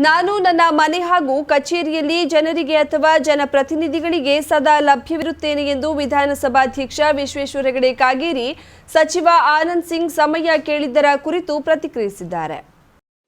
ನಾನು ನನ್ನ ಮನೆ ಹಾಗೂ ಕಚೇರಿಯಲ್ಲಿ ಜನರಿಗೆ ಅಥವಾ ಜನಪ್ರತಿನಿಧಿಗಳಿಗೆ ಸದಾ ಲಭ್ಯವಿರುತ್ತೇನೆ ಎಂದು ವಿಧಾನಸಭಾಧ್ಯಕ್ಷ ವಿಶ್ವೇಶ್ವರ ಹೆಗಡೆ ಕಾಗೇರಿ ಸಚಿವ ಆನಂದ್ ಸಿಂಗ್ ಸಮಯ ಕೇಳಿದ್ದರ ಕುರಿತು ಪ್ರತಿಕ್ರಿಯಿಸಿದ್ದಾರೆ.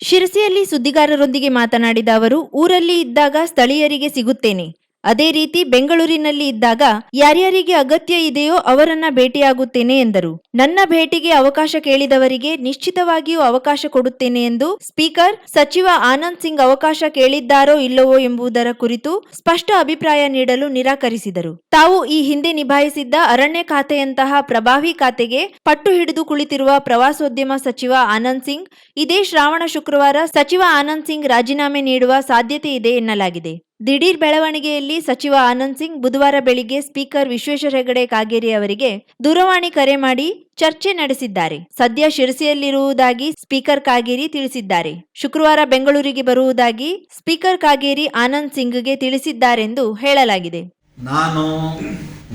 ಶಿರಸಿಯಲ್ಲಿ ಸುದ್ದಿಗಾರರೊಂದಿಗೆ ಮಾತನಾಡಿದ ಅವರು, ಊರಲ್ಲಿ ಇದ್ದಾಗ ಸ್ಥಳೀಯರಿಗೆ ಸಿಗುತ್ತೇನೆ. ಅದೇ ರೀತಿ ಬೆಂಗಳೂರಿನಲ್ಲಿ ಇದ್ದಾಗ ಯಾರ್ಯಾರಿಗೆ ಅಗತ್ಯ ಇದೆಯೋ ಅವರನ್ನ ಭೇಟಿಯಾಗುತ್ತೇನೆ ಎಂದರು. ನನ್ನ ಭೇಟಿಗೆ ಅವಕಾಶ ಕೇಳಿದವರಿಗೆ ನಿಶ್ಚಿತವಾಗಿಯೂ ಅವಕಾಶ ಕೊಡುತ್ತೇನೆ ಎಂದು ಸ್ಪೀಕರ್ ಸಚಿವ ಆನಂದ್ ಸಿಂಗ್ ಅವಕಾಶ ಕೇಳಿದ್ದಾರೋ ಇಲ್ಲವೋ ಎಂಬುದರ ಕುರಿತು ಸ್ಪಷ್ಟ ಅಭಿಪ್ರಾಯ ನೀಡಲು ನಿರಾಕರಿಸಿದರು. ತಾವು ಈ ಹಿಂದೆ ನಿಭಾಯಿಸಿದ್ದ ಅರಣ್ಯ ಖಾತೆಯಂತಹ ಪ್ರಭಾವಿ ಖಾತೆಗೆ ಪಟ್ಟು ಹಿಡಿದು ಕುಳಿತಿರುವ ಪ್ರವಾಸೋದ್ಯಮ ಸಚಿವ ಆನಂದ್ ಸಿಂಗ್, ಇದೇ ಶ್ರಾವಣ ಶುಕ್ರವಾರ ಸಚಿವ ಆನಂದ್ ಸಿಂಗ್ ರಾಜೀನಾಮೆ ನೀಡುವ ಸಾಧ್ಯತೆ ಇದೆ ಎನ್ನಲಾಗಿದೆ. ದಿಢೀರ್ ಬೆಳವಣಿಗೆಯಲ್ಲಿ ಸಚಿವ ಆನಂದ್ ಸಿಂಗ್ ಬುಧವಾರ ಬೆಳಿಗ್ಗೆ ಸ್ಪೀಕರ್ ವಿಶ್ವೇಶ್ವರ ಹೆಗಡೆ ಕಾಗೇರಿ ಅವರಿಗೆ ದೂರವಾಣಿ ಕರೆ ಮಾಡಿ ಚರ್ಚೆ ನಡೆಸಿದ್ದಾರೆ. ಸದ್ಯ ಶಿರಸಿಯಲ್ಲಿರುವುದಾಗಿ ಸ್ಪೀಕರ್ ಕಾಗೇರಿ ತಿಳಿಸಿದ್ದಾರೆ. ಶುಕ್ರವಾರ ಬೆಂಗಳೂರಿಗೆ ಬರುವುದಾಗಿ ಸ್ಪೀಕರ್ ಕಾಗೇರಿ ಆನಂದ್ ಸಿಂಗ್ಗೆ ತಿಳಿಸಿದ್ದಾರೆಂದು ಹೇಳಲಾಗಿದೆ. ನಾನು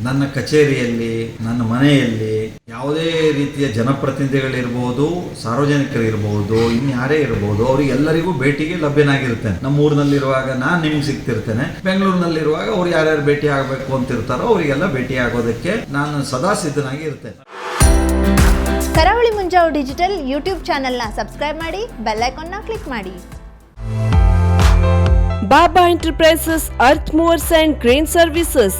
ನನ್ನ ಕಚೇರಿಯಲ್ಲಿ, ನನ್ನ ಮನೆಯಲ್ಲಿ ಯಾವುದೇ ರೀತಿಯ ಜನಪ್ರತಿನಿಧಿಗಳಿರ್ಬೋದು ಸಾರ್ವಜನಿಕರಿರ್ಬೋದು ಇನ್ಯಾರೇ ಇರ್ಬೋದು ಅವರಿಗೆಲ್ಲರಿಗೂ ಭೇಟಿಗೆ ಲಭ್ಯನಾಗಿರ್ತೇನೆ ನಮ್ಮ ಊರಿನಲ್ಲಿರುವಾಗ ನಾನು ನಿಮ್ಗೆ ಸಿಗ್ತಿರ್ತೇನೆ. ಬೆಂಗಳೂರಿನಲ್ಲಿರುವಾಗ ಅವ್ರು ಯಾರ್ಯಾರು ಭೇಟಿ ಆಗಬೇಕು ಅಂತಿರ್ತಾರೋ ಅವರಿಗೆಲ್ಲ ಭೇಟಿ ಆಗೋದಕ್ಕೆ ನಾನು ಸದಾ ಸಿದ್ಧನಾಗಿ ಇರ್ತೇನೆ. ಕರಾವಳಿ ಮುಂಜಾವ್ ಡಿಜಿಟಲ್ ಯೂಟ್ಯೂಬ್ ಚಾನೆಲ್ನ ಸಬ್ಸ್ಕ್ರೈಬ್ ಮಾಡಿ ಬೆಲ್ ಐಕಾನ್ನ ಕ್ಲಿಕ್ ಮಾಡಿ. Baba enterprises earth movers and crane services.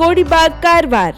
Kodibag Karwar